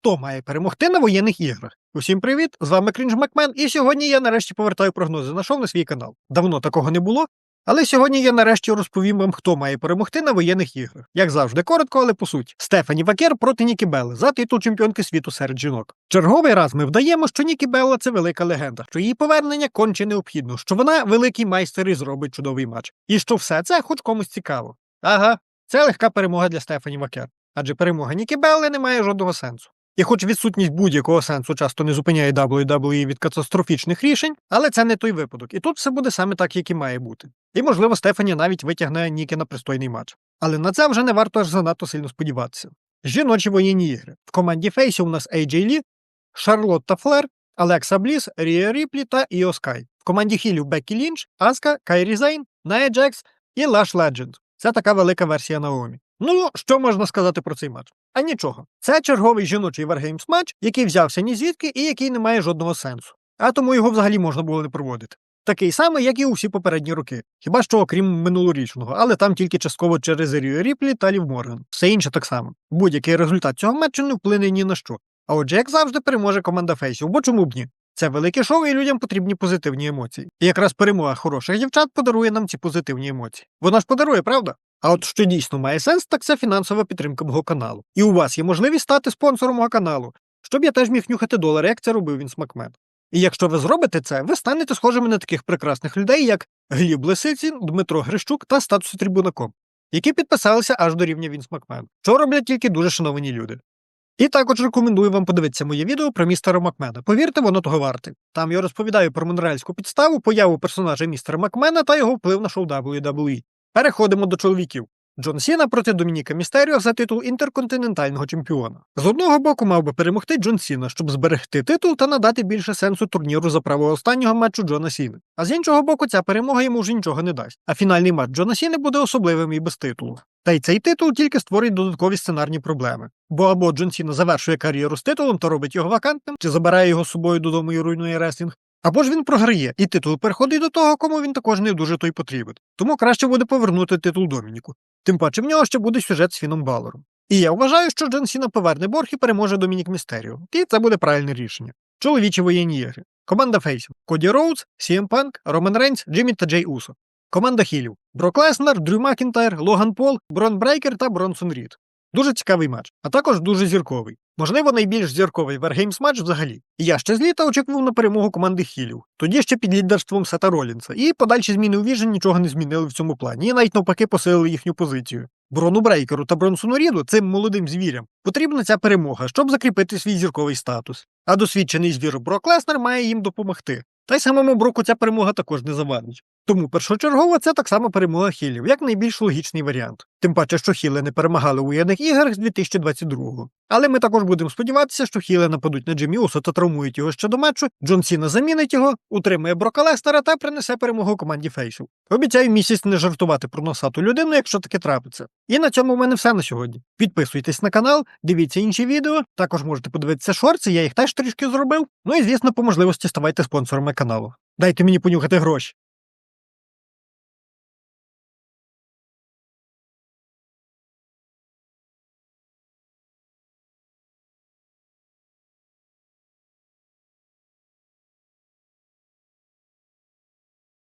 хто має перемогти на воєнних іграх. Усім привіт! З вами Крінж Макмен, і сьогодні я нарешті повертаю прогнози на шоу на свій канал. Давно такого не було. Але сьогодні я нарешті розповім вам, хто має перемогти на воєнних іграх. Як завжди, коротко, але по суті. Стефані Вакер проти Нікі Белли за титул чемпіонки світу серед жінок. Черговий раз ми вдаємо, що Нікі Белла це велика легенда, що її повернення конче необхідно, що вона великий майстер і зробить чудовий матч. І що все це хоч комусь цікаво. Ага, це легка перемога для Стефані Вакер. Адже перемога Нікі Белли не має жодного сенсу. І хоч відсутність будь-якого сенсу часто не зупиняє WWE від катастрофічних рішень, але це не той випадок. І тут все буде саме так, як і має бути. І, можливо, Стефані навіть витягне Ніки на пристойний матч. Але на це вже не варто аж занадто сильно сподіватися. Жіночі воєнні ігри. В команді Фейсі у нас AJ Лі, Шарлотта Флер, Алекса Бліс, Рія Ріплі та Іо Скай. В команді Хілів Беккі Лінч, Аска, Кайрі Зейн, Ная Джекс і Лаш Ледженд. Це така велика версія Наомі. Ну, що можна сказати про цей матч? А нічого. Це черговий жіночий Wargames матч, який взявся ні звідки і який не має жодного сенсу. А тому його взагалі можна було не проводити. Такий самий, як і усі попередні роки, хіба що окрім минулорічного, але там тільки частково через Ерію Ріплі та Лів Морган. Все інше так само. Будь-який результат цього матчу не вплине ні на що. А отже, як завжди, переможе команда фейсів, бо чому б ні? Це велике шоу, і людям потрібні позитивні емоції. І якраз перемога хороших дівчат подарує нам ці позитивні емоції. Вона ж подарує, правда? А от що дійсно має сенс, так це фінансова підтримка мого каналу. І у вас є можливість стати спонсором мого каналу, щоб я теж міг нюхати долари, як це робив він Смакмен. І якщо ви зробите це, ви станете схожими на таких прекрасних людей, як Гліб Лисицін, Дмитро Грищук та статус трибунаком, які підписалися аж до рівня Вінс Макмен, що роблять тільки дуже шановані люди. І також рекомендую вам подивитися моє відео про містера Макмена. Повірте, воно того варте. Там я розповідаю про монреальську підставу, появу персонажа містера Макмена та його вплив на шоу WWE. Переходимо до чоловіків. Джон Сіна проти Домініка Містеріо за титул інтерконтинентального чемпіона. З одного боку мав би перемогти Джон Сіна, щоб зберегти титул та надати більше сенсу турніру за право останнього матчу Джона Сіни. А з іншого боку, ця перемога йому вже нічого не дасть. А фінальний матч Джона Сіни буде особливим і без титулу. Та й цей титул тільки створить додаткові сценарні проблеми. Бо або Джон Сіна завершує кар'єру з титулом та робить його вакантним, чи забирає його з собою додому і руйнує реслінг, або ж він програє, і титул переходить до того, кому він також не дуже той потрібен. Тому краще буде повернути титул Домініку. Тим паче в нього ще буде сюжет з Фіном Балором. І я вважаю, що Джон Сіна поверне борг і переможе Домінік Містеріо. І це буде правильне рішення. Чоловічі воєнні ігри. Команда Фейсів. Коді Роудс, Сієм Панк, Роман Рейнс, Джиммі та Джей Усо. Команда Хілів. Брок Леснер, Дрю Макінтайр, Логан Пол, Брон Брейкер та Бронсон Рід. Дуже цікавий матч, а також дуже зірковий. Можливо, найбільш зірковий Wargames матч взагалі. Я ще з літа очікував на перемогу команди Хілів, тоді ще під лідерством Сета Ролінса. І подальші зміни у Віжен нічого не змінили в цьому плані, і навіть навпаки посилили їхню позицію. Брону Брейкеру та Бронсону Ріду, цим молодим звірям, потрібна ця перемога, щоб закріпити свій зірковий статус. А досвідчений звір Брок Леснер має їм допомогти. Та й самому Броку ця перемога також не завадить. Тому першочергово це так само перемога хілів, як найбільш логічний варіант. Тим паче, що хіли не перемагали у воєнних іграх з 2022-го. Але ми також будемо сподіватися, що хіли нападуть на Джимі Усо та травмують його ще до матчу, Джон Сіна замінить його, утримує Брока Лестера та принесе перемогу команді Фейсів. Обіцяю місяць не жартувати про носату людину, якщо таке трапиться. І на цьому в мене все на сьогодні. Підписуйтесь на канал, дивіться інші відео, також можете подивитися шорти, я їх теж трішки зробив. Ну і звісно, по можливості ставайте спонсорами каналу. Дайте мені понюхати гроші.